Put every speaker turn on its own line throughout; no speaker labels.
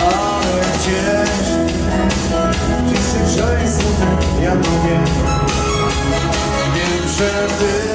Ale gdzieś Gdzieś szali smutek, ja to wiem Wiem, że ty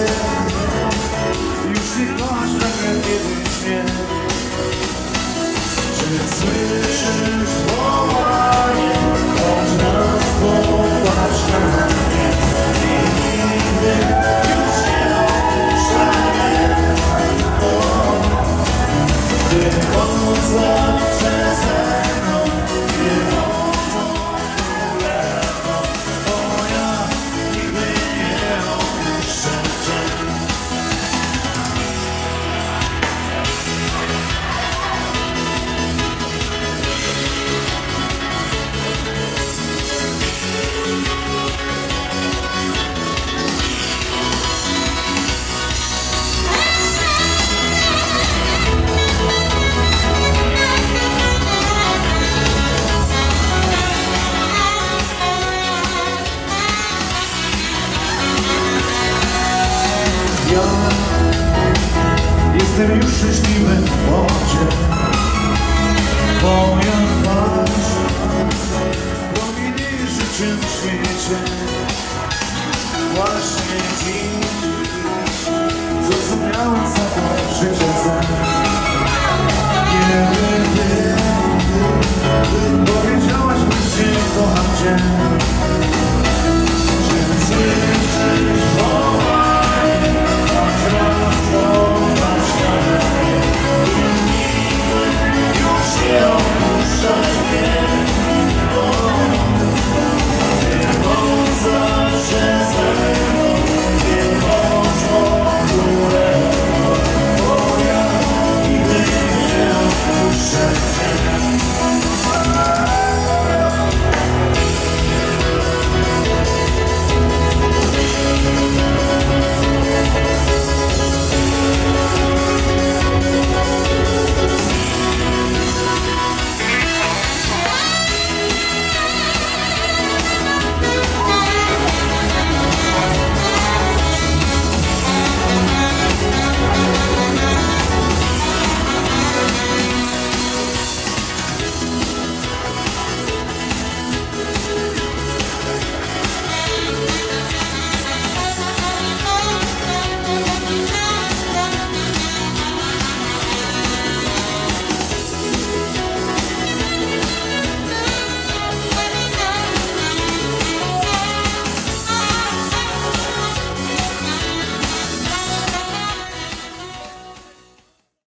ja. Jestem już szczęśliwy w mocie Moja twarz promieni życie w świecie. Właśnie dziś zrozumiałem całą życie Kiedy ty powiedziałaś mi, że kocham cię